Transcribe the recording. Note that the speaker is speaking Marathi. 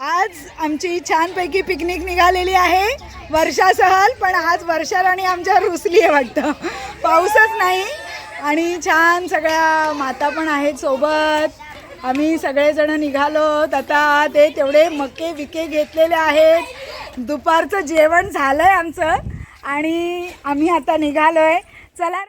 आज आमची छानपैकी पिकनिक निघालेली आहे. वर्षा सहल पण आज वर्षा राणी आमच्या रुसली आहे वाटतं. पाऊसच नाही. आणि छान सगळ्या माता पण आहेत सोबत. आम्ही सगळेजण निघालो. आता ते तेवढे मके विके घेतलेले आहेत. दुपारचं जेवण झालं आहे आमचं. आणि आम्ही आता निघालो आहे चला